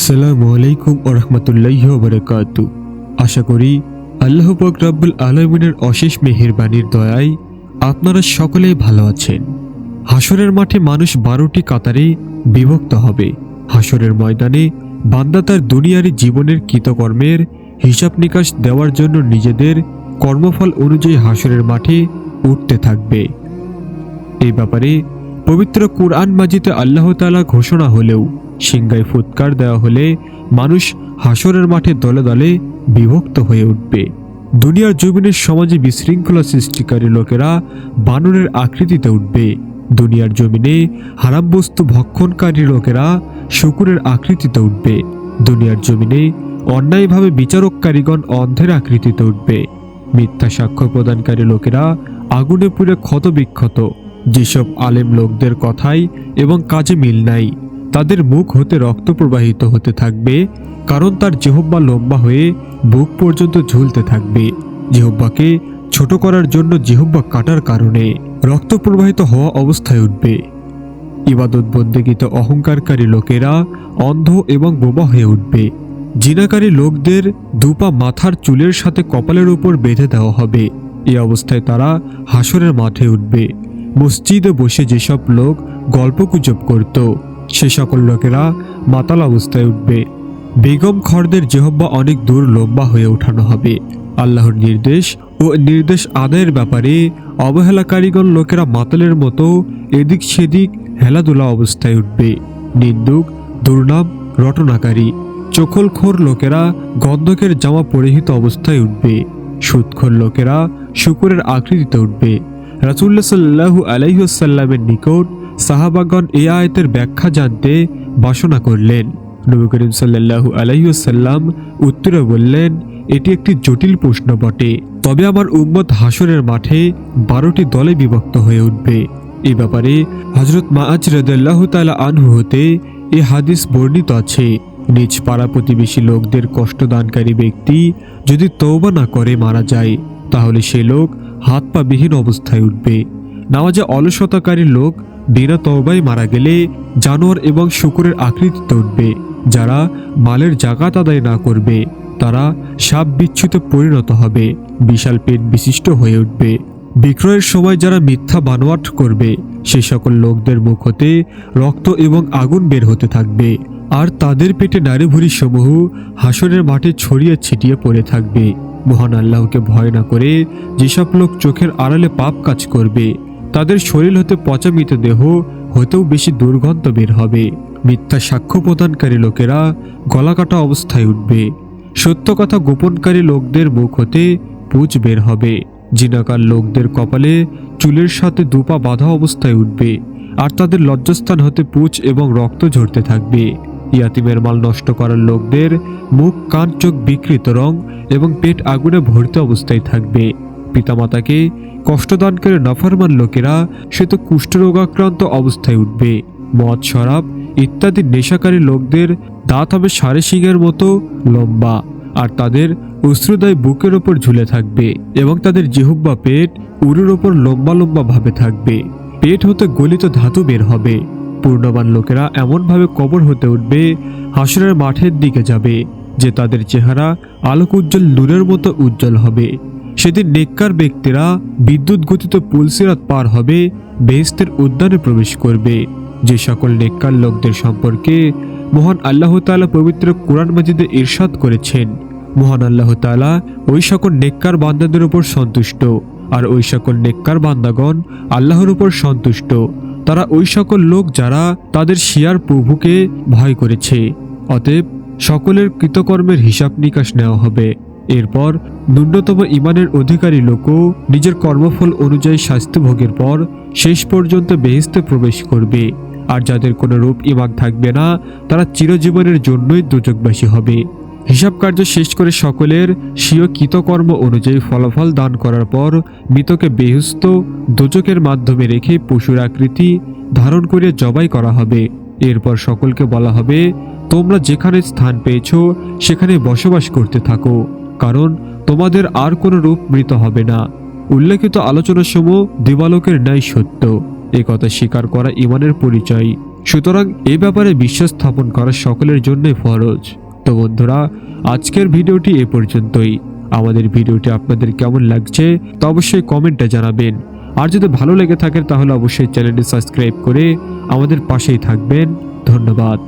আসসালামু আলাইকুম ওরহমতুল্লাহ বরকাত। আশা করি আল্লাহ পাক রাব্বুল আলমিনের অশেষ মেহেরবানির দয়ায় আপনারা সকলেই ভালো আছেন। হাসরের মাঠে মানুষ বারোটি কাতারে বিভক্ত হবে। হাসরের ময়দানে বান্দা তার দুনিয়ারি জীবনের কৃতকর্মের হিসাব নিকাশ দেওয়ার জন্য নিজেদের কর্মফল অনুযায়ী হাসরের মাঠে উঠতে থাকবে। এই ব্যাপারে পবিত্র কুরআন মাজিতে আল্লাহ তাআলা ঘোষণা হলেও সিংগায় ফুৎকার দেওয়া হলে মানুষ হাসরের মাঠে দলে দলে বিভক্ত হয়ে উঠবে। দুনিয়ার জমিনের সমাজে বিশৃঙ্খলা সৃষ্টিকারী লোকেরা বানরের আকৃতিতে উঠবে। দুনিয়ার জমিনে হারাম বস্তু ভক্ষণকারী লোকেরা শুকুরের আকৃতিতে উঠবে। দুনিয়ার জমিনে অন্যায়ভাবে বিচারককারীগণ অন্ধের আকৃতিতে উঠবে। মিথ্যা সাক্ষ্য প্রদানকারী লোকেরা আগুনে পুড়ে ক্ষত বিক্ষত যেসব আলেম লোকদের কথাই এবং কাজে মিল নাই। তাদের মুখ হতে রক্ত প্রবাহিত হতে থাকবে, কারণ তার জেহব্বা লম্বা হয়ে বুক পর্যন্ত ঝুলতে থাকবে। জেহব্বাকে ছোট করার জন্য জেহব্বা কাটার কারণে রক্ত প্রবাহিত হওয়া অবস্থায় উঠবে। ইবাদত বন্দেগীতে অহংকারকারী লোকেরা অন্ধ এবং বোবা হয়ে উঠবে। জিনাকারী লোকদের দুপা মাথার চুলের সাথে কপালের উপর বেঁধে দেওয়া হবে। এ অবস্থায় তারা হাসরের মাঠে উঠবে। মসজিদে বসে যেসব লোক গল্পগুজব করত সে সকল লোকেরা মাতাল অবস্থায় উঠবে। বেগম খরদের জেহব্বা অনেক দূর লম্বা হয়ে ওঠানো হবে। আল্লাহর নির্দেশ ও নির্দেশ আদায়ের ব্যাপারে অবহেলাকারীগণ লোকেরা মাতালের মতো এদিক সেদিক হেলাদুলা অবস্থায় উঠবে। নিন্দুক, দুর্নাম, রটনাকারী, চোখলখোর লোকেরা গন্ধকের জামা পরিহিত অবস্থায় উঠবে। সুদখোর লোকেরা শুকুরের আকৃতিতে উঠবে। রাসুল্লাহ সাল্লাহু আলাইসাল্লামের নিকট সাহাবাগণ এ আয়তের ব্যাখ্যা জানতে বাসনা করলেন। নবী করিম সাল্লাহু আলাইসাল্লাম উত্তরে বললেন, এটি একটি জটিল প্রশ্ন বটে। তবে আমার উম্মত হাসরের মাঠে বারোটি দলে বিভক্ত হয়ে উঠবে। এ ব্যাপারে হজরত মাআজ রদাল্লাহ তালা আনহু হতে এ হাদিস বর্ণিত আছে। নিজ পাড়া প্রতিবেশী লোকদের কষ্টদানকারী ব্যক্তি যদি তৌবা না করে মারা যায়, তাহলে সে লোক হাত পা বিহীন অবস্থায় উঠবে। নামাজে অলসতাকারী লোক বিনা তওবায় মারা গেলে জানোয়ার এবং শুকুরের আকৃতিতে উঠবে যারা মালের জাকাত আদায় না করবে, তারা সাপ বিচ্ছুতে পরিণত হবে, বিশাল পেট বিশিষ্ট হয়ে উঠবে। বিক্রয়ের সময় যারা মিথ্যা বানোয়াট করবে, সে সকল লোকদের মুখ হতে রক্ত এবং আগুন বের হতে থাকবে, আর তাদের পেটে নারী ভুরি সমূহ হাসনের মাঠে ছড়িয়ে ছিটিয়ে পড়ে থাকবে। মহান আল্লাহকে ভয় না করে যেসব লোক চোখের আড়ালে পাপ কাজ করবে তাদের শরীর হতে পচা মৃতদেহ হতেও বেশি দুর্গন্ধ বের হবে। মিথ্যা সাক্ষ্য প্রদানকারী লোকেরা গলা কাটা অবস্থায় উঠবে। সত্য কথা গোপনকারী লোকদের মুখ হতে পুঁজ বের হবে। জিনাকার লোকদের কপালে চুলের সাথে দুপা বাঁধা অবস্থায় উঠবে আর তাদের লজ্জাস্থান হতে পুঁজ এবং রক্ত ঝরতে থাকবে। ইয়াতিমের মাল নষ্ট করার লোকদের মুখ, কান, চোখ বিকৃত রং এবং পেট আগুনে ভর্তি অবস্থায় থাকবে। পিতামাতাকে কষ্টদানকারী নফরমান লোকেরা, সে তো কুষ্ঠরোগাক্রান্ত অবস্থায় উঠবে। মদ, শরাব ইত্যাদি নেশাকারী লোকদের দাঁত হবে সাড়ে শিঙের মতো লম্বা, আর তাদের অশ্রুদায় বুকের ওপর ঝুলে থাকবে এবং তাদের জিহুব্বা পেট উরুর ওপর লম্বা লম্বা ভাবে থাকবে। পেট হতে গলিত ধাতু বের হবে। পূর্ণবান লোকেরা এমনভাবে কবর হতে উঠবে, হাসরের মাঠের দিকে যাবে, যে তাদের চেহারা আলোক উজ্জ্বল নূরের মতো উজ্জ্বল হবে। সেদিন নেককার ব্যক্তিরা বিদ্যুৎ গতিত পুলসিরাত পার হবে, বেহেস্তের উদ্যানে প্রবেশ করবে। যে সকল নেককার লোকদের সম্পর্কে মহান আল্লাহ তাআলা পবিত্র কোরআন মাজিদে ইরশাদ করেছেন, মহান আল্লাহ তাআলা ওই সকল নেককার বান্দাদের উপর সন্তুষ্ট আর ওই সকল নেককার বান্দাগণ আল্লাহর উপর সন্তুষ্ট। তারা ওই সকল লোক যারা তাদের শিয়ার প্রভুকে ভয় করেছে। অতএব সকলের কৃতকর্মের হিসাব নিকাশ নেওয়া হবে। এরপর ন্যূনতম ইমানের অধিকারী লোকও নিজের কর্মফল অনুযায়ী শাস্তি ভোগের পর শেষ পর্যন্ত বেহেস্তে প্রবেশ করবে। আর যাদের কোনো রূপ ইমান থাকবে না, তারা চিরজীবনের জন্যই দুযোগবাসী হবে। হিসাব কার্য শেষ করে সকলের স্বীয় কৃতকর্ম অনুযায়ী ফলাফল দান করার পর মৃতকে বেহস্ত দোজকের মাধ্যমে রেখে পশুর আকৃতি ধারণ করে জবাই করা হবে। এরপর সকলকে বলা হবে, তোমরা যেখানে স্থান পেয়েছ, সেখানে বসবাস করতে থাকো। কারণ তোমাদের আর কোনো রূপ মৃত হবে না। উল্লেখিত আলোচনার সমূহ দিবালোকের ন্যায় সত্য। এ কথা স্বীকার করা ইমানের পরিচয়। সুতরাং এ ব্যাপারে বিশ্বাস স্থাপন করা সকলের জন্যই ফরজ। তো বন্ধুরা, আজকের ভিডিওটি এ পর্যন্তই। আমাদের ভিডিওটি আপনাদের কেমন লাগছে তা অবশ্যই কমেন্টে জানাবেন। আর যদি ভালো লেগে থাকে তাহলে অবশ্যই চ্যানেলটি সাবস্ক্রাইব করে আমাদের পাশেই থাকবেন। ধন্যবাদ।